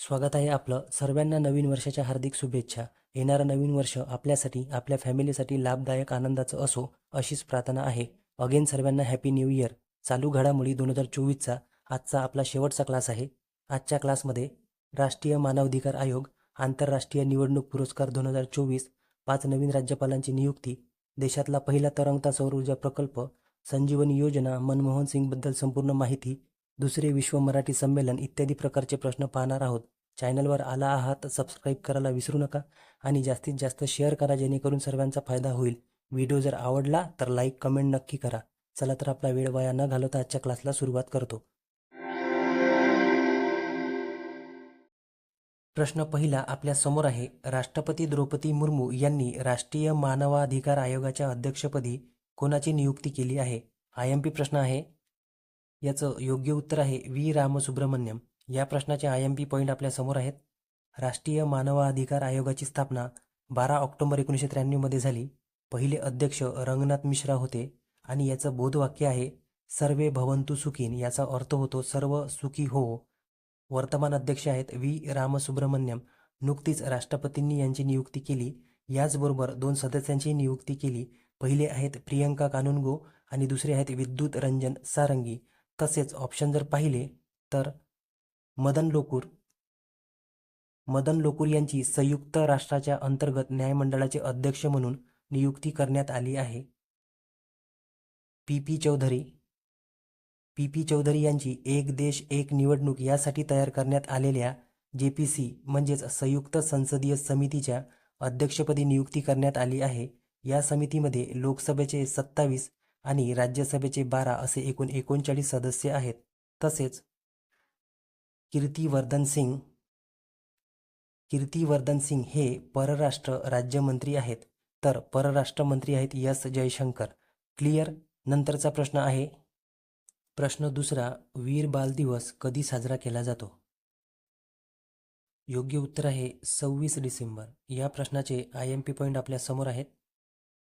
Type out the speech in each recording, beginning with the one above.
स्वागत आहे आपलं सर्वांना नवीन वर्षाच्या हार्दिक शुभेच्छा. येणारं नवीन वर्ष आपल्यासाठी आपल्या फॅमिलीसाठी लाभदायक आनंदाचं असो अशीच प्रार्थना आहे. अगेन सर्वांना हॅपी न्यू इयर. चालू घडामोडी दोन हजार चोवीसचा आजचा आपला शेवटचा क्लास आहे. आजच्या क्लासमध्ये राष्ट्रीय मानवाधिकार आयोग आंतरराष्ट्रीय निवडणूक पुरस्कार दोन हजार चोवीस पाच नवीन राज्यपालांची नियुक्ती देशातला पहिला तरंगता सौर ऊर्जा प्रकल्प संजीवनी योजना मनमोहन सिंगबद्दल संपूर्ण माहिती दुसरे विश्व मराठी संमेलन इत्यादी प्रकारचे प्रश्न पाहणार आहोत. चॅनलवर आला आहात सबस्क्राईब करायला विसरू नका आणि जास्तीत जास्त शेअर करा जेणेकरून सर्वांचा फायदा होईल. व्हिडिओ जर आवडला तर लाईक कमेंट नक्की करा. चला तर आपला वेळ वाया न घालवता आजच्या क्लासला सुरुवात करतो. प्रश्न पहिला आपल्यासमोर आहे. राष्ट्रपती द्रौपदी मुर्मू यांनी राष्ट्रीय मानवाधिकार आयोगाच्या अध्यक्षपदी कोणाची नियुक्ती केली आहे? आय एम पी प्रश्न आहे. याचं योग्य उत्तर आहे व्ही. रामसुब्रमण्यम. या प्रश्नाचे आय एम पी पॉईंट आपल्यासमोर आहेत. राष्ट्रीय मानवाधिकार आयोगाची स्थापना बारा ऑक्टोबर एकोणीसशे त्र्याण्णवमध्ये झाली. पहिले अध्यक्ष रंगनाथ मिश्रा होते आणि याचं बोधवाक्य आहे सर्वे भवंतु सुखीन याचा अर्थ होतो सर्व सुखी हो. वर्तमान अध्यक्ष आहेत व्ही. रामसुब्रमण्यम. नुकतीच राष्ट्रपतींनी यांची नियुक्ती केली. याचबरोबर दोन सदस्यांची नियुक्ती केली. पहिले आहेत प्रियंका कानुनगो आणि दुसरे आहेत विद्युत रंजन सारंगी. तसेच ऑप्शन जर पाहिले तर मदन लोकूर. मदन लोकूर यांची संयुक्त राष्ट्राच्या अंतर्गत न्यायमंडळाचे अध्यक्ष म्हणून नियुक्ती करण्यात आली आहे. P P Chaudhary. P P Chaudhary यांची एक देश एक निवडणूक यासाठी तयार करण्यात आलेल्या जे पी सी म्हणजेच संयुक्त संसदीय समितीच्या अध्यक्षपदी नियुक्ती करण्यात आली आहे. या समितीमध्ये लोकसभेचे सत्तावीस आणि राज्यसभेचे बारा असे एकूण एकोणचाळीस सदस्य आहेत. तसेच कीर्तिवर्धन सिंग कीर्तिवर्धन सिंग हे परराष्ट्र राज्यमंत्री आहेत. तर परराष्ट्र मंत्री आहेत एस जयशंकर. क्लिअर? नंतरचा प्रश्न आहे. प्रश्न दुसरा वीर बाल दिवस कधी साजरा केला जातो? योग्य उत्तर आहे सव्वीस डिसेंबर. या प्रश्नाचे आय एम पी पॉईंट आपल्यासमोर आहेत.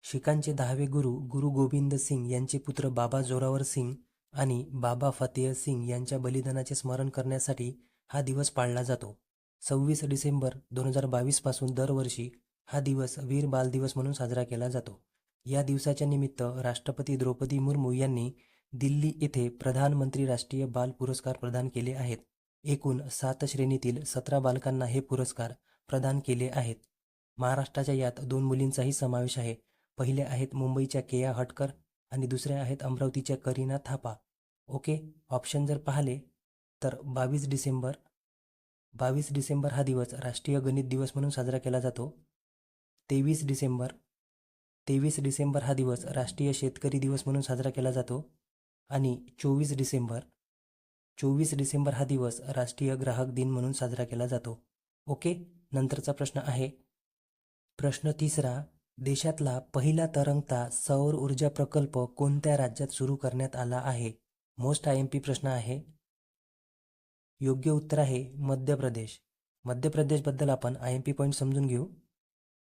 शिखांचे दहावे गुरु गुरु गोविंद सिंग यांचे पुत्र बाबा जोरावर सिंग आणि बाबा फतेह सिंग यांच्या बलिदानाचे स्मरण करण्यासाठी हा दिवस पाळला जातो. सव्वीस डिसेंबर दोन हजार बावीसपासून दरवर्षी हा दिवस वीर बाल दिवस म्हणून साजरा केला जातो. या दिवसाच्या निमित्त राष्ट्रपती द्रौपदी मुर्मू यांनी दिल्ली येथे प्रधानमंत्री राष्ट्रीय बाल पुरस्कार प्रदान केले आहेत. एकूण सात श्रेणीतील सतरा बालकांना हे पुरस्कार प्रदान केले आहेत. महाराष्ट्राच्या यात दोन मुलींचाही समावेश आहे. पहिले आहेत मुंबईच्या केया हटकर आणि दुसऱ्या आहेत अमरावतीच्या करीना थापा. ओके? ऑप्शन जर पाहिले तर बावीस डिसेंबर बावीस डिसेंबर हा दिवस राष्ट्रीय गणित दिवस म्हणून साजरा केला जातो. तेवीस डिसेंबर तेवीस डिसेंबर हा दिवस राष्ट्रीय शेतकरी दिवस म्हणून साजरा केला जातो. आणि चोवीस डिसेंबर चोवीस डिसेंबर हा दिवस राष्ट्रीय ग्राहक दिन म्हणून साजरा केला जातो. ओके? नंतरचा प्रश्न आहे. प्रश्न तिसरा देशातला पहिला तरंगता सौर ऊर्जा प्रकल्प कोणत्या राज्यात सुरू करण्यात आला आहे? मोस्ट आय एम पी प्रश्न आहे. योग्य उत्तर आहे मध्य प्रदेश. मध्य प्रदेशबद्दल आपण आय एम पी पॉईंट समजून घेऊ.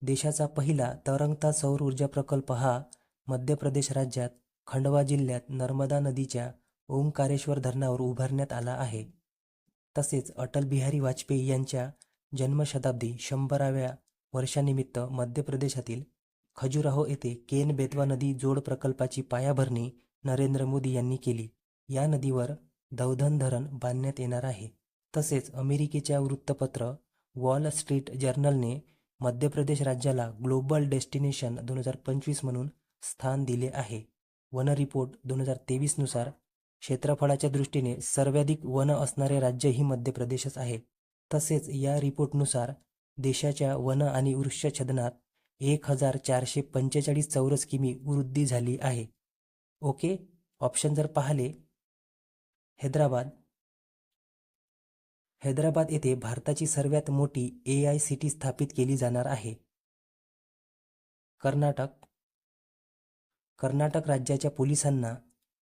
देशाचा पहिला तरंगता सौर ऊर्जा प्रकल्प हा मध्य प्रदेश राज्यात खंडवा जिल्ह्यात नर्मदा नदीच्या ओंकारेश्वर धरणावर उभारण्यात आला आहे. तसेच अटल बिहारी वाजपेयी यांच्या जन्मशताब्दी शंभराव्या वर्षानिमित्त मध्य प्रदेशातील खजुराहो येथे केन बेतवा नदी जोड प्रकल्पाची पायाभरणी नरेंद्र मोदी यांनी केली. या नदीवर दौधन धरण बांधण्यात येणार आहे. तसेच अमेरिकेच्या वृत्तपत्र वॉल स्ट्रीट जर्नलने मध्य प्रदेश राज्याला ग्लोबल डेस्टिनेशन दोन हजार पंचवीस म्हणून स्थान दिले आहे. वन रिपोर्ट दोन हजार तेवीसनुसार क्षेत्रफळाच्या दृष्टीने सर्वाधिक वन असणारे राज्य ही मध्य प्रदेशच आहे. तसेच या रिपोर्टनुसार देशाच्या वन आणि वृक्षछदनात एक हजार चारशे पंचेचाळीस चौरस किमी वृद्धी झाली आहे. ओके? ऑप्शन जर पाहिले हैदराबाद. हैदराबाद येथे भारताची सर्वात मोठी ए आय सी टी स्थापित केली जाणार आहे. कर्नाटक. कर्नाटक राज्याच्या पोलिसांना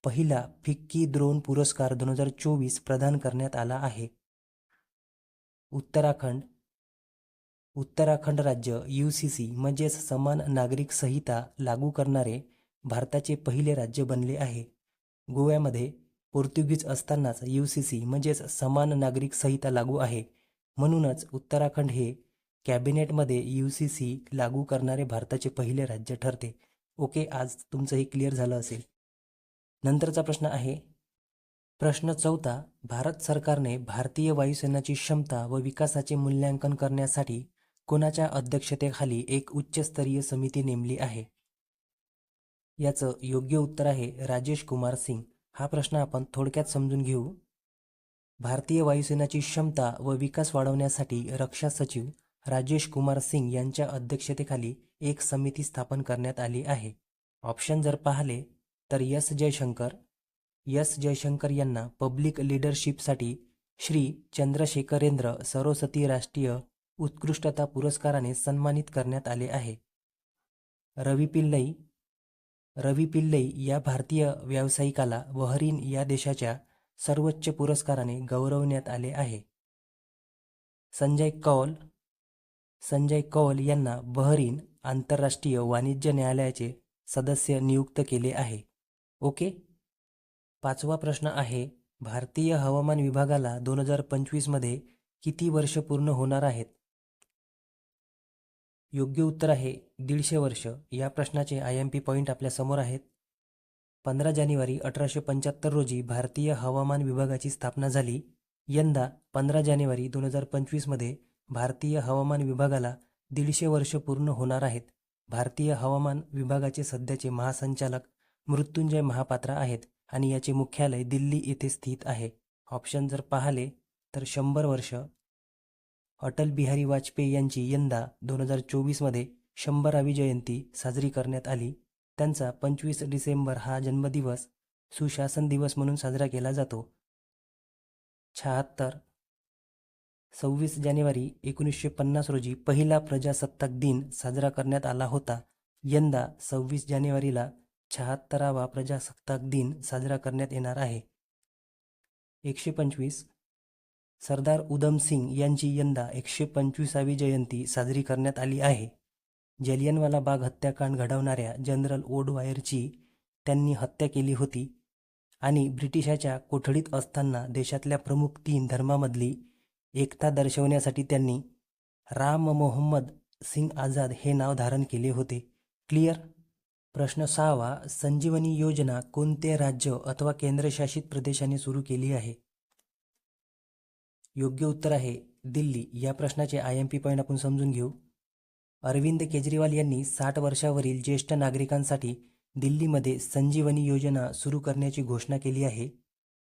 पहिला फिक्की द्रोण पुरस्कार दोन हजार चोवीस प्रदान करण्यात आला आहे. उत्तराखंड. उत्तराखंड राज्य यू सी सी म्हणजेच समान नागरिक संहिता लागू करणारे भारताचे पहिले राज्य बनले आहे. गोव्यामध्ये पोर्तुगीज असतानाच यू सी सी म्हणजेच समान नागरिक संहिता लागू आहे. म्हणूनच उत्तराखंड हे कॅबिनेटमध्ये यू सी सी लागू करणारे भारताचे पहिले राज्य ठरते. ओके आज तुमचं हे क्लिअर झालं असेल. नंतरचा प्रश्न आहे. प्रश्न चौथा भारत सरकारने भारतीय वायुसेनाची क्षमता व विकासाचे मूल्यांकन करण्यासाठी कोणाच्या अध्यक्षतेखाली एक उच्चस्तरीय समिती नेमली आहे? याचं योग्य उत्तर आहे राजेश कुमार सिंग. हा प्रश्न आपण थोडक्यात समजून घेऊ. भारतीय वायुसेनाची क्षमता व विकास वाढवण्यासाठी रक्षा सचिव राजेश कुमार सिंग यांच्या अध्यक्षतेखाली एक समिती स्थापन करण्यात आली आहे. ऑप्शन जर पाहिले तर एस जयशंकर. एस जयशंकर यांना पब्लिक लिडरशिपसाठी श्री चंद्रशेखरेंद्र सरस्वती राष्ट्रीय उत्कृष्टता पुरस्काराने सन्मानित करण्यात आले आहे. रवी पिल्लई रवी पिल्लई या भारतीय व्यावसायिकाला बहरीन या देशाच्या सर्वोच्च पुरस्काराने गौरवण्यात आले आहे. संजय कौल संजय कौल यांना बहरीन आंतरराष्ट्रीय वाणिज्य न्यायालयाचे सदस्य नियुक्त केले आहे. ओके? पाचवा प्रश्न आहे भारतीय हवामान विभागाला दोन हजार पंचवीसमध्ये किती वर्ष पूर्ण होणार आहेत? योग्य उत्तर आहे दीडशे वर्ष. या प्रश्नाचे आय एम पी पॉईंट आपल्यासमोर आहेत. पंधरा जानेवारी अठराशे पंच्याहत्तर रोजी भारतीय हवामान विभागाची स्थापना झाली. यंदा पंधरा जानेवारी दोन हजार पंचवीसमध्ये भारतीय हवामान विभागाला दीडशे वर्ष पूर्ण होणार आहेत. भारतीय हवामान विभागाचे सध्याचे महासंचालक मृत्युंजय महापात्रा आहेत आणि याचे मुख्यालय दिल्ली येथे स्थित आहे. ऑप्शन जर पाहिले तर शंभर वर्ष अटल बिहारी वाजपेयी यांची यंदा दोन हजार चोवीसमध्ये शंभरावी जयंती साजरी करण्यात आली. त्यांचा पंचवीस डिसेंबर हा जन्मदिवस सुशासन दिवस म्हणून साजरा केला जातो. शहात्तर सव्वीस जानेवारी एकोणीसशे पन्नास रोजी पहिला प्रजासत्ताक दिन साजरा करण्यात आला होता. यंदा सव्वीस जानेवारीला शहात्तरावा प्रजासत्ताक दिन साजरा करण्यात येणार आहे. एकशे पंचवीस सरदार उधम सिंग यांची यंदा एकशे पंचवीसावी जयंती साजरी करण्यात आली आहे. जलियनवाला बाग हत्याकांड घडवणाऱ्या जनरल ओडवायरची त्यांनी हत्या केली होती आणि ब्रिटिशाच्या कोठडीत असताना देशातल्या प्रमुख तीन धर्मामधली एकता दर्शवण्यासाठी त्यांनी राम मोहम्मद सिंग आझाद हे नाव धारण केले होते. क्लिअर? प्रश्न सहावा संजीवनी योजना कोणते राज्य अथवा केंद्रशासित प्रदेशाने सुरू केली आहे? योग्य उत्तर आहे दिल्ली. या प्रश्नाचे आय एम पी पॉईंट आपण समजून घेऊ. अरविंद केजरीवाल यांनी साठ वर्षावरील ज्येष्ठ नागरिकांसाठी दिल्लीमध्ये संजीवनी योजना सुरू करण्याची घोषणा केली आहे.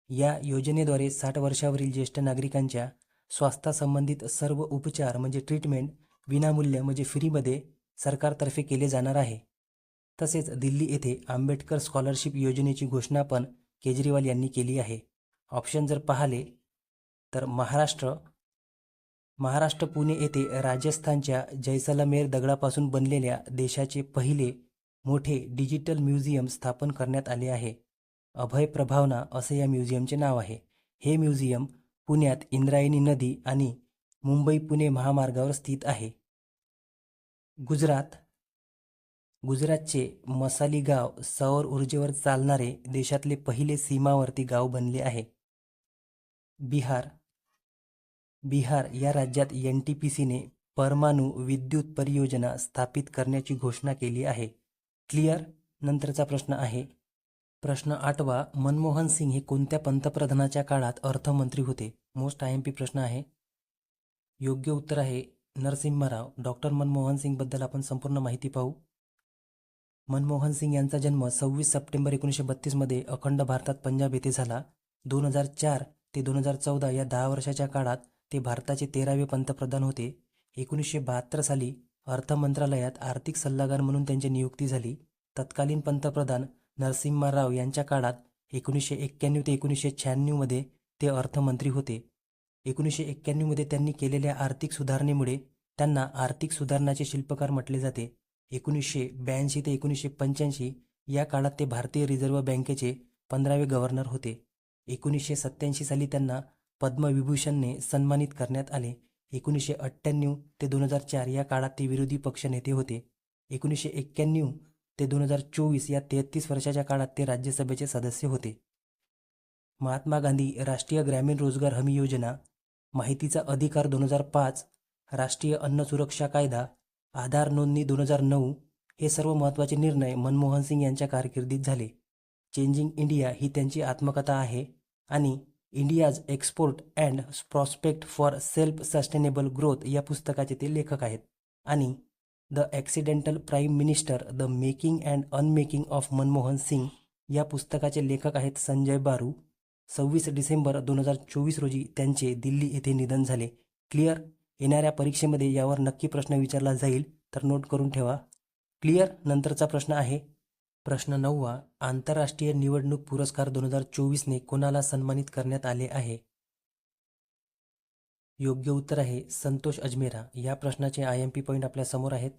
या योजनेद्वारे साठ वर्षावरील ज्येष्ठ नागरिकांच्या स्वास्थ्यासंबंधित सर्व उपचार म्हणजे ट्रीटमेंट विनामूल्य म्हणजे फ्रीमध्ये सरकारतर्फे केले जाणार आहे. तसेच दिल्ली येथे आंबेडकर स्कॉलरशिप योजनेची घोषणा पण केजरीवाल यांनी केली आहे. ऑप्शन जर पाहिले तर महाराष्ट्र महाराष्ट्र पुणे येथे राजस्थानच्या जैसलमेर दगडापासून बनलेल्या देशाचे पहिले मोठे डिजिटल म्युझियम स्थापन करण्यात आले आहे. अभय प्रभावना असे या म्युझियमचे नाव आहे. हे म्युझियम पुण्यात इंद्रायणी नदी आणि मुंबई पुणे महामार्गावर स्थित आहे. गुजरात गुजरातचे मसाली गाव सौर ऊर्जेवर चालणारे देशातले पहिले सीमावर्ती गाव बनले आहे. बिहार बिहार या राज्यात एन टी पी सीने परमाणू विद्युत परियोजना स्थापित करण्याची घोषणा केली आहे. क्लिअर? नंतरचा प्रश्न आहे. प्रश्न आठवा मनमोहन सिंग हे कोणत्या पंतप्रधानाच्या काळात अर्थमंत्री होते? मोस्ट आय एम पी प्रश्न आहे. योग्य उत्तर आहे नरसिंह राव डॉक्टर मनमोहन सिंगबद्दल आपण संपूर्ण माहिती पाहू. मनमोहन सिंग यांचा जन्म सव्वीस सप्टेंबर एकोणीसशे बत्तीसमध्ये अखंड भारतात पंजाब येथे झाला. दोन हजार चार ते दोन हजार चौदा या दहा वर्षाच्या काळात ते भारताचे तेरावे पंतप्रधान होते. एकोणीसशे बहात्तर साली अर्थ मंत्रालयात आर्थिक सल्लागार म्हणून त्यांची नियुक्ती झाली. तत्कालीन पंतप्रधान नरसिम्हा राव यांच्या काळात एकोणीसशे एक्क्याण्णव ते एकोणीसशे शहाण्णवमध्ये ते अर्थमंत्री होते. एकोणीसशे एक्क्याण्णवमध्ये त्यांनी केलेल्या आर्थिक सुधारणेमुळे त्यांना आर्थिक सुधारणाचे शिल्पकार म्हटले जाते. एकोणीसशे ब्याऐंशी ते एकोणीसशे पंच्याऐंशी या काळात ते भारतीय रिझर्व्ह बँकेचे पंधरावे गव्हर्नर होते. एकोणीसशे सत्त्याऐंशी साली त्यांना पद्मविभूषणने सन्मानित करण्यात आले. एकोणीसशे अठ्ठ्याण्णव ते दोन हजार चार या काळात ते विरोधी पक्षनेते होते. एकोणीसशे एक्क्याण्णव ते दोन हजार चोवीस या तेहतीस वर्षाच्या काळात ते राज्यसभेचे सदस्य होते. महात्मा गांधी राष्ट्रीय ग्रामीण रोजगार हमी योजना माहितीचा अधिकार दोन हजार पाच राष्ट्रीय अन्न सुरक्षा कायदा आधार नोंदणी दोन हजार नऊ हे सर्व महत्त्वाचे निर्णय मनमोहन सिंग यांच्या कारकिर्दीत झाले. चेंजिंग इंडिया ही त्यांची आत्मकथा आहे आणि India's export and prospect for self sustainable growth या पुस्तकाचे ते लेखक आहेत. आणि the accidental prime minister the making and unmaking of Manmohan Singh या पुस्तकाचे लेखक आहेत संजय बारू. सव्वीस डिसेंबर दोन हजार चोवीस रोजी त्यांचे दिल्ली येथे निधन झाले. क्लिअर येणाऱ्या परीक्षेमध्ये यावर नक्की प्रश्न विचारला जाईल तर नोट करून ठेवा. क्लिअर नंतरचा प्रश्न आहे प्रश्न नववा आंतरराष्ट्रीय निवडणूक पुरस्कार दोन हजार चोवीसने कोणाला सन्मानित करण्यात आले आहे? योग्य उत्तर आहे संतोष अजमेरा. या प्रश्नाचे आय एम पी पॉईंट आपल्यासमोर आहेत.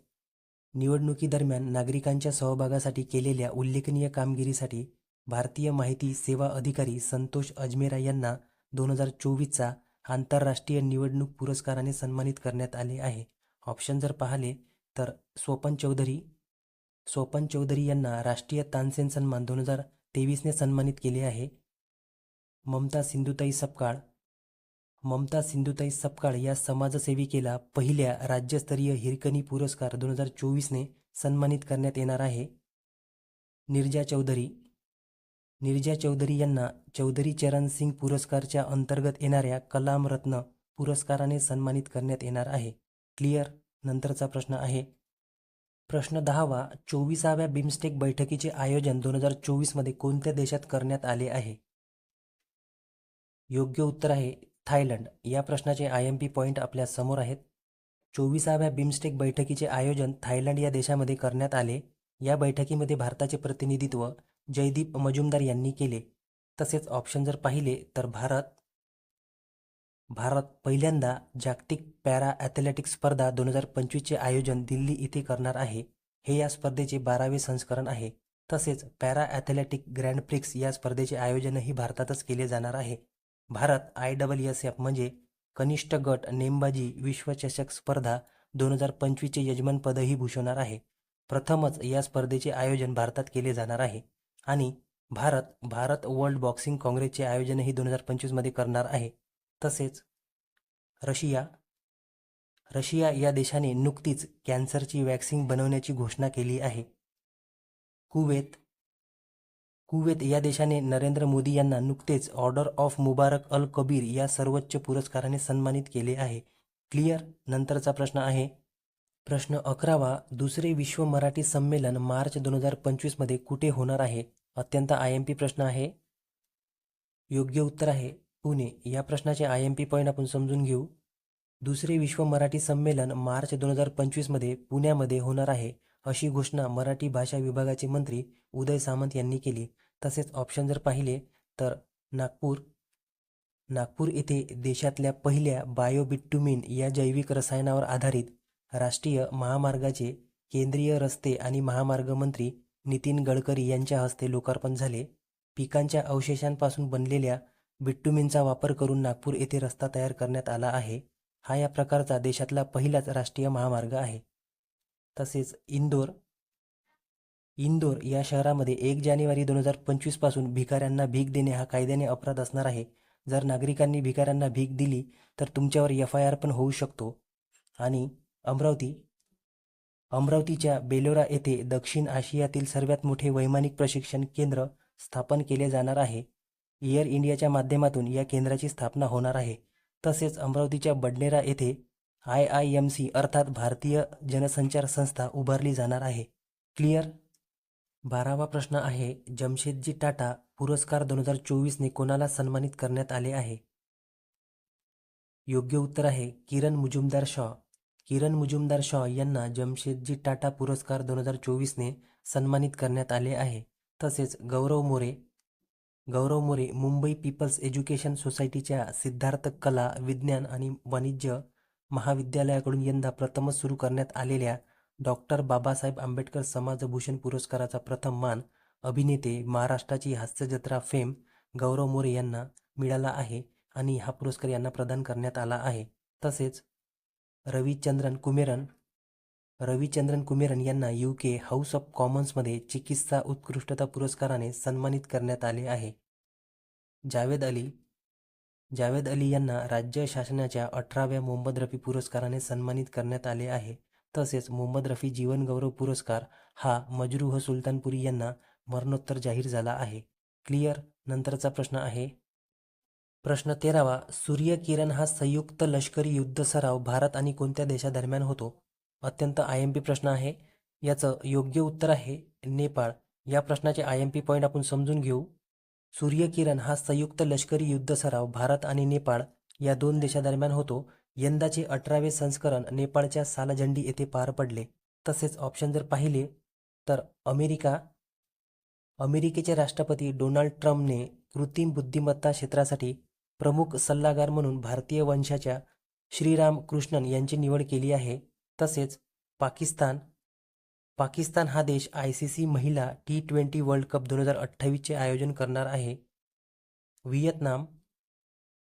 निवडणुकीदरम्यान नागरिकांच्या सहभागासाठी केलेल्या उल्लेखनीय कामगिरीसाठी भारतीय माहिती सेवा अधिकारी संतोष अजमेरा यांना दोन हजार चोवीसचा आंतरराष्ट्रीय निवडणूक पुरस्काराने सन्मानित करण्यात आले आहे. ऑप्शन जर पाहिले तर स्वपन चौधरी स्वपन चौधरी यांना राष्ट्रीय तानसेन सन्मान दोन हजार तेवीसने सन्मानित केले आहे. ममता सिंधुताई सपकाळ. ममता सिंधुताई सपकाळ या समाजसेविकेला पहिल्या राज्यस्तरीय हिरकणी पुरस्कार दोन हजार चोवीसने सन्मानित करण्यात येणार आहे. निर्जा चौधरी. निर्जा चौधरी यांना चौधरी चरण सिंग पुरस्कारच्या अंतर्गत येणाऱ्या कलाम रत्न पुरस्काराने सन्मानित करण्यात येणार आहे. क्लिअर? नंतरचा प्रश्न आहे. प्रश्न दहावा चोवीसाव्या बिमस्टेक बैठकीचे आयोजन दोन हजार चोवीसमध्ये कोणत्या देशात करण्यात आले आहे? योग्य उत्तर आहे थायलंड. या प्रश्नाचे आय एम पी पॉईंट आपल्यासमोर आहेत. चोवीसाव्या बिमस्टेक बैठकीचे आयोजन थायलंड या देशामध्ये करण्यात आले. या बैठकीमध्ये भारताचे प्रतिनिधित्व जयदीप मजुमदार यांनी केले. तसेच ऑप्शन जर पाहिले तर भारत भारत पहिल्यांदा जागतिक पॅरा ॲथलेटिक्स स्पर्धा दोन हजार पंचवीसचे आयोजन दिल्ली इथे करणार आहे. हे या स्पर्धेचे बारावे संस्करण आहे. तसेच पॅरा ॲथलेटिक ग्रँड प्रिक्स या स्पर्धेचे आयोजनही भारतातच केले जाणार आहे. Bharat I double S F म्हणजे कनिष्ठ गट नेमबाजी विश्वचषक स्पर्धा दोन हजार पंचवीसचे यजमानपदही भूषवणार आहे. प्रथमच या स्पर्धेचे आयोजन भारतात केले जाणार आहे. आणि भारत भारत वर्ल्ड बॉक्सिंग काँग्रेसचे आयोजनही दोन हजार पंचवीसमध्ये करणार आहे. तसेच रशिया रशिया या देशाने नुकतीच कॅन्सरची वॅक्सिन बनवण्याची घोषणा केली आहे. कुवेत कुवेत या देशाने नरेंद्र मोदी यांना नुकतेच order of Mubarak Al Kabeer या सर्वोच्च पुरस्काराने सन्मानित केले आहे. क्लिअर? नंतरचा प्रश्न आहे. प्रश्न अकरावा दुसरे विश्व मराठी संमेलन मार्च दोन हजार पंचवीसमध्ये कुठे होणार आहे? अत्यंत आय एम पी प्रश्न आहे. योग्य उत्तर आहे. पुणे या प्रश्नाचे आय एम पी पॉईंट आपण समजून घेऊ. दुसरे विश्व मराठी संमेलन मार्च दोन हजार पंचवीसमध्ये पुण्यामध्ये होणार आहे अशी घोषणा मराठी भाषा विभागाचे मंत्री उदय सामंत यांनी केली. तसेच ऑप्शन जर पाहिले तर नागपूर नागपूर येथे देशातल्या पहिल्या बायोबिट्टुमिन या जैविक रसायनावर आधारित राष्ट्रीय महामार्गाचे केंद्रीय रस्ते आणि महामार्ग मंत्री नितीन गडकरी यांच्या हस्ते लोकार्पण झाले. पिकांच्या अवशेषांपासून बनलेल्या बिट्टुमिनचा वापर करून नागपूर येथे रस्ता तयार करण्यात आला आहे. हा या प्रकारचा देशातला पहिलाच राष्ट्रीय महामार्ग आहे. तसेच इंदोर इंदोर या शहरामध्ये एक जानेवारी दोन हजार पंचवीसपासून भिकाऱ्यांना भीक देणे हा कायद्याने अपराध असणार आहे. जर नागरिकांनी भिकाऱ्यांना भीक दिली तर तुमच्यावर एफ आय आर पण होऊ शकतो. आणि अमरावती अमरावतीच्या बेलोरा येथे दक्षिण आशियातील सर्वात मोठे वैमानिक प्रशिक्षण केंद्र स्थापन केले जाणार आहे. एअर इंडियाच्या माध्यमातून या केंद्राची स्थापना होणार आहे. तसेच अमरावतीच्या बडनेरा येथे आय आय एम सी अर्थात भारतीय जनसंचार संस्था उभारली जाणार आहे. क्लिअर? बारावा प्रश्न आहे जमशेदजी टाटा पुरस्कार दोन हजार चोवीसने कोणाला सन्मानित करण्यात आले आहे? योग्य उत्तर आहे किरण मुजुमदार शॉ. किरण मुजुमदार शॉ यांना जमशेदजी टाटा पुरस्कार दोन हजार चोवीसने सन्मानित करण्यात आले आहे. तसेच गौरव मोरे गौरव मोरे मुंबई पीपल्स एज्युकेशन सोसायटीच्या सिद्धार्थ कला विज्ञान आणि वाणिज्य महाविद्यालयाकडून यंदा प्रथमच सुरू करण्यात आलेल्या डॉक्टर बाबासाहेब आंबेडकर समाजभूषण पुरस्काराचा प्रथम मान अभिनेते महाराष्ट्राची हास्यजत्रा फेम गौरव मोरे यांना मिळाला आहे आणि हा पुरस्कार यांना प्रदान करण्यात आला आहे. तसेच रविचंद्रन कुमेरन रविचंद्रन कुमेरन यांना यू के हाऊस ऑफ कॉमन्समध्ये चिकित्सा उत्कृष्टता पुरस्काराने सन्मानित करण्यात आले आहे. जावेद अली जावेद अली यांना राज्य शासनाच्या अठराव्या मोहम्मद रफी पुरस्काराने सन्मानित करण्यात आले आहे. तसेच मोहम्मद रफी जीवनगौरव पुरस्कार हा मजरूह सुलतानपुरी यांना मरणोत्तर जाहीर झाला आहे. क्लिअर नंतरचा प्रश्न आहे. प्रश्न तेरावा सूर्यकिरण हा संयुक्त लष्करी युद्ध सराव भारत आणि कोणत्या देशादरम्यान होतो? अत्यंत आय एम पी प्रश्न आहे. याचं योग्य उत्तर आहे नेपाळ. या प्रश्नाचे आय एम पी पॉईंट आपण समजून घेऊ. सूर्यकिरण हा संयुक्त लष्करी युद्ध सराव भारत आणि नेपाळ या दोन देशादरम्यान होतो. यंदाचे अठरावे संस्करण नेपाळच्या सालझंडी येथे पार पडले. तसेच ऑप्शन जर पाहिले तर अमेरिका अमेरिकेचे राष्ट्रपती डोनाल्ड ट्रम्पने कृत्रिम बुद्धिमत्ता क्षेत्रासाठी प्रमुख सल्लागार म्हणून भारतीय वंशाच्या श्रीराम कृष्णन यांची निवड केली आहे. तसेच पाकिस्तान पाकिस्तान हा देश आय सी सी महिला टी ट्वेंटी वर्ल्ड कप दोन हजार अठ्ठावीसचे आयोजन करणार आहे. व्हिएतनाम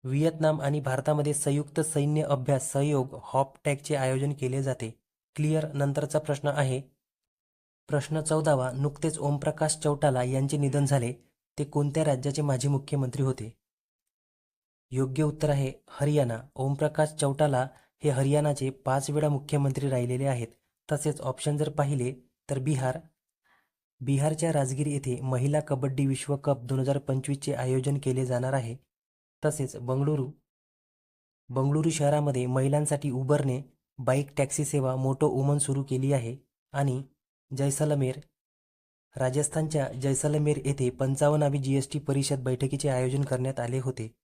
व्हिएतनाम आणि भारतामध्ये संयुक्त सैन्य अभ्यास सहयोग हॉपटॅगचे आयोजन केले जाते. क्लिअर नंतरचा प्रश्न आहे. प्रश्न चौदावा नुकतेच ओमप्रकाश चौटाला यांचे निधन झाले ते कोणत्या राज्याचे माजी मुख्यमंत्री होते? योग्य उत्तर आहे हरियाणा. ओमप्रकाश चौटाला हे हरियाणाचे पाच वेळा मुख्यमंत्री राहिलेले आहेत. तसेच ऑप्शन जर पाहिले तर बिहार. बिहारच्या राजगीर येथे महिला कबड्डी विश्वकप दोन हजार पंचवीसचे आयोजन केले जाणार आहे. तसेच बंगळुरू. बंगळुरू शहरामध्ये महिलांसाठी उबरने बाईक टॅक्सी सेवा मोटो उमन सुरू केली आहे. आणि जैसलमेर. राजस्थानच्या जैसलमेर येथे पंचावन्नावी जी एस टी परिषद बैठकीचे आयोजन करण्यात आले होते.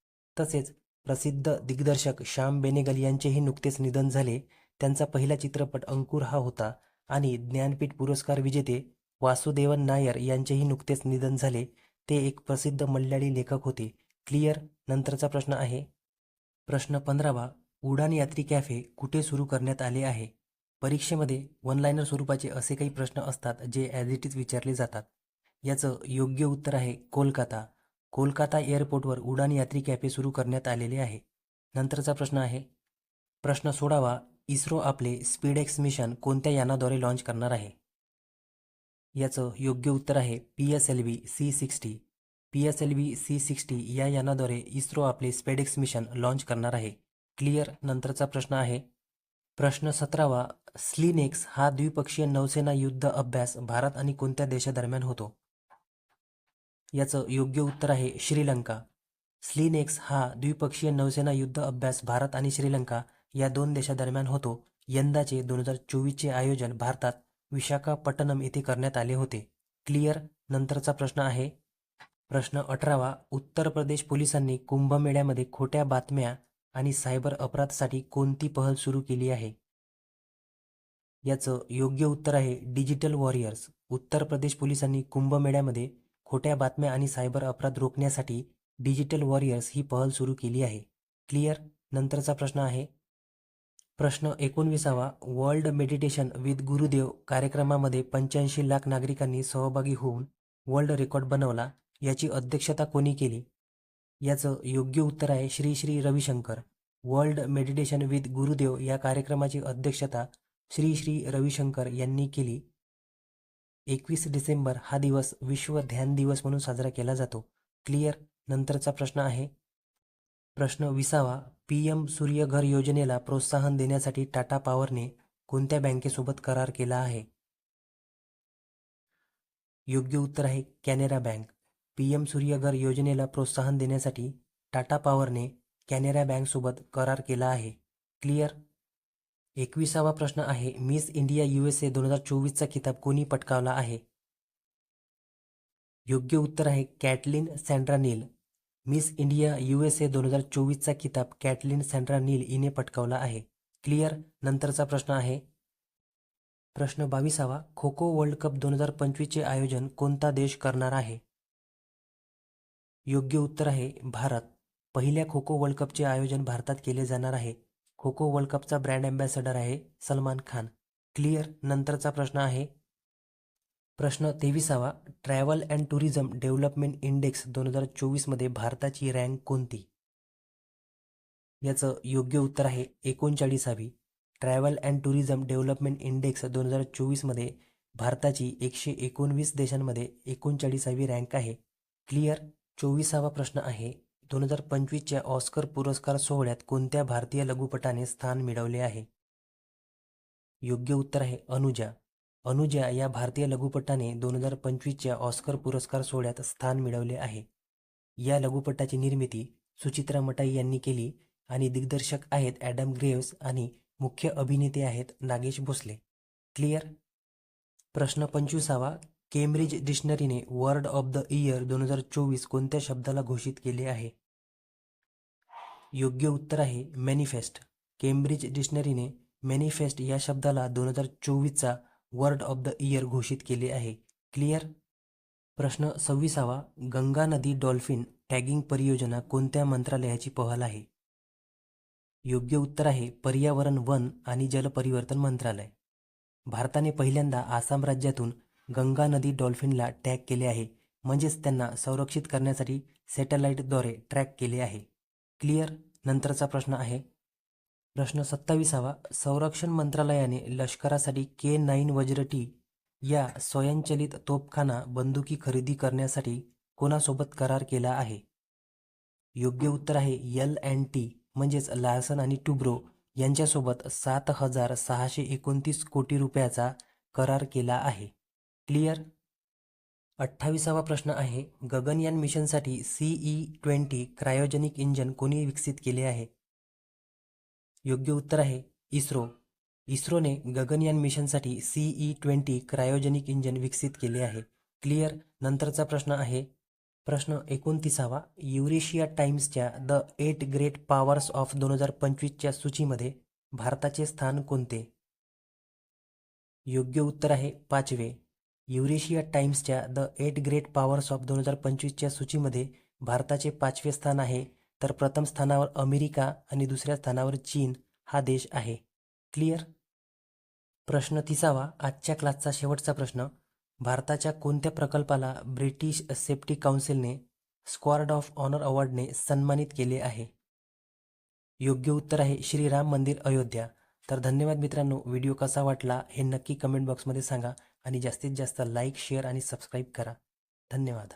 तसेच प्रसिद्ध दिग्दर्शक श्याम बेनेगल यांचेही नुकतेच निधन झाले. त्यांचा पहिला चित्रपट अंकुर हा होता आणि ज्ञानपीठ पुरस्कार विजेते वासुदेवन नायर यांचेही नुकतेच निधन झाले. ते एक प्रसिद्ध मल्याळी लेखक होते. क्लिअर नंतरचा प्रश्न आहे. प्रश्न पंधरावा. उडान यात्री कॅफे कुठे सुरू करण्यात आले आहे? परीक्षेमध्ये वनलायनर स्वरूपाचे असे काही प्रश्न असतात जे ॲज इट इज विचारले जातात. याचं योग्य उत्तर आहे कोलकाता. कोलकाता एअरपोर्टवर उडान यात्री कॅफे सुरू करण्यात आलेले आहे. नंतरचा प्रश्न आहे. प्रश्न सोडावा. इस्रो आपले स्पीडेक्स मिशन कोणत्या यानाद्वारे लॉन्च करणार आहे? याचं योग्य उत्तर आहे P S L V C sixty. P S L V C sixty या यानाद्वारे इस्रो आपले स्पेडेक्स मिशन लॉन्च करणार आहे. क्लिअर नंतरचा प्रश्न आहे. प्रश्न सतरावा. स्लिनेक्स हा द्विपक्षीय नौसेना युद्ध अभ्यास भारत आणि कोणत्या देशादरम्यान होतो? याचं योग्य उत्तर आहे श्रीलंका. स्लिनेक्स हा द्विपक्षीय नौसेना युद्ध अभ्यास भारत आणि श्रीलंका या दोन देशादरम्यान होतो. यंदाचे दोन हजार चोवीसचे आयोजन भारतात विशाखापट्टणम येथे करण्यात आले होते. क्लिअर? नंतरचा प्रश्न आहे. प्रश्न अठरावा. उत्तर प्रदेश पोलिसांनी कुंभमेळ्यामध्ये खोट्या बातम्या आणि सायबर अपराधासाठी कोणती पहल सुरू केली आहे? याचं योग्य उत्तर आहे डिजिटल वॉरियर्स. उत्तर प्रदेश पोलिसांनी कुंभमेळ्यामध्ये खोट्या बातम्या आणि सायबर अपराध रोखण्यासाठी डिजिटल वॉरियर्स ही पहल सुरू केली आहे. क्लिअर? नंतरचा प्रश्न आहे. प्रश्न एकोणविसावा. वर्ल्ड मेडिटेशन विथ गुरुदेव कार्यक्रमामध्ये पंच्याऐंशी लाख नागरिकांनी सहभागी होऊन वर्ल्ड रेकॉर्ड बनवला. याची अध्यक्षता कोणी केली? याचं योग्य उत्तर आहे Shri Shri Ravishankar. World meditation with Gurudev या कार्यक्रमाची अध्यक्षता श्री श्री रविशंकर यांनी केली. एकवीस डिसेंबर हा दिवस विश्व ध्यान दिवस म्हणून साजरा केला जातो. क्लिअर नंतरचा प्रश्न आहे. प्रश्न विसावा. पी एम सूर्यघर योजनेला प्रोत्साहन देण्यासाठी टाटा पॉवरने कोणत्या बँकेसोबत करार केला आहे? योग्य उत्तर आहे Canara bank. P M Suryaghar योजनेला प्रोत्साहन देण्यासाठी टाटा पॉवरने कॅनेरा बँकसोबत करार केला आहे. क्लिअर एकविसावा प्रश्न आहे miss India U S A दोन हजार चोवीसचा किताब कोणी पटकावला आहे? योग्य उत्तर आहे Caitlin Sandra Neil. Miss India U S A दोन हजार चोवीसचा किताब कॅटलिन सँड्रा नील हिने पटकावला आहे. क्लिअर? नंतरचा प्रश्न आहे. प्रश्न बावीसावा खो खो वर्ल्ड कप दोन हजार पंचवीसचे आयोजन कोणता देश करणार आहे? योग्य उत्तर आहे भारत. पहिल्या खो खो वर्ल्ड कपचे आयोजन भारतात केले जाणार आहे. खोखो वर्ल्ड कपचा ब्रँड अँबॅसेडर आहे सलमान खान. क्लिअर नंतरचा प्रश्न आहे. प्रश्न तेविसावा travel and tourism development index दोन हजार चोवीसमध्ये भारताची रँक कोणती? याचं योग्य उत्तर आहे एकोणचाळीसावी travel and tourism development index दोन हजार चोवीसमध्ये भारताची एकशे एकोणवीस देशांमध्ये एकोणचाळीसावी रँक आहे. क्लिअर चोवीसावा प्रश्न आहे. दोन हजार पंचवीसच्या ऑस्कर पुरस्कार सोहळ्यात कोणत्या भारतीय लघुपटाने स्थान मिळवले आहे? योग्य उत्तर आहे अनुजा. अनुजा या भारतीय लघुपटाने दोन हजार पंचवीसच्या ऑस्कर पुरस्कार सोहळ्यात स्थान मिळवले आहे. या लघुपटाची निर्मिती सुचित्रा मटाई यांनी केली आणि दिग्दर्शक आहेत ॲडम ग्रेव्स आणि मुख्य अभिनेते आहेत नागेश भोसले. क्लिअर? प्रश्न पंचवीसावा. केम्ब्रिज डिक्शनरीने वर्ड ऑफ द इयर दोन हजार चोवीस कोणत्या शब्दाला घोषित केले आहे? योग्य उत्तर आहे मॅनिफेस्ट केम्ब्रिज डिक्शनरीने मॅनिफेस्ट या शब्दाला दोन हजार चोवीसचा वर्ड ऑफ द इयर घोषित केले आहे. क्लिअर प्रश्न सव्वीसावा. गंगा नदी डॉल्फिन टॅगिंग परियोजना कोणत्या मंत्रालयाची पहल आहे? योग्य उत्तर आहे पर्यावरण वन आणि जलपरिवर्तन मंत्रालय. भारताने पहिल्यांदा आसाम राज्यातून गंगा नदी डॉल्फिनला टॅग केले आहे. म्हणजेच त्यांना संरक्षित करण्यासाठी सॅटेलाईटद्वारे ट्रॅक केले आहे. क्लिअर नंतरचा प्रश्न आहे. प्रश्न सत्तावीसावा. संरक्षण मंत्रालयाने लष्करासाठी के नाईन वज्रटी या स्वयंचलित तोफखाना बंदुकी खरेदी करण्यासाठी कोणासोबत करार केला आहे? योग्य उत्तर आहे एल अँड टी म्हणजेच लार्सन आणि टुब्रो यांच्यासोबत सात हजार सहाशे एकोणतीस कोटी रुपयाचा करार केला आहे. क्लिअर? अठ्ठावीसावा प्रश्न आहे गगनयान मिशनसाठी सीई ट्वेंटी क्रायोजेनिक इंजन कोणी विकसित केले आहे? योग्य उत्तर आहे इस्रो. इस्रोने गगनयान मिशनसाठी सीई ट्वेंटी क्रायोजेनिक इंजन विकसित केले आहे. क्लिअर नंतरचा प्रश्न आहे प्रश्न एकोणतीसावा. Eurasia टाइम्सच्या the eight great powers of दोन हजार पंचवीसच्या सूचीमध्ये भारताचे स्थान कोणते? योग्य उत्तर आहे पाचवे. Eurasia टाइम्सच्या the eight great powers of दोन हजार पंचवीसच्या सूचीमध्ये भारताचे पाचवे स्थान आहे तर प्रथम स्थानावर अमेरिका आणि दुसऱ्या स्थानावर चीन हा देश आहे. क्लिअर? प्रश्न तिसावा. आजच्या क्लासचा शेवटचा प्रश्न. भारताच्या कोणत्या प्रकल्पाला ब्रिटिश सेफ्टी काउन्सिलने स्क्वॉर्ड ऑफ ऑनर अवॉर्डने सन्मानित केले आहे? योग्य उत्तर आहे श्रीराम मंदिर अयोध्या. तर धन्यवाद मित्रांनो. व्हिडिओ कसा वाटला हे नक्की कमेंट बॉक्समध्ये सांगा. आणि जास्तीत जास्त लाईक शेअर आणि सबस्क्राईब करा. धन्यवाद.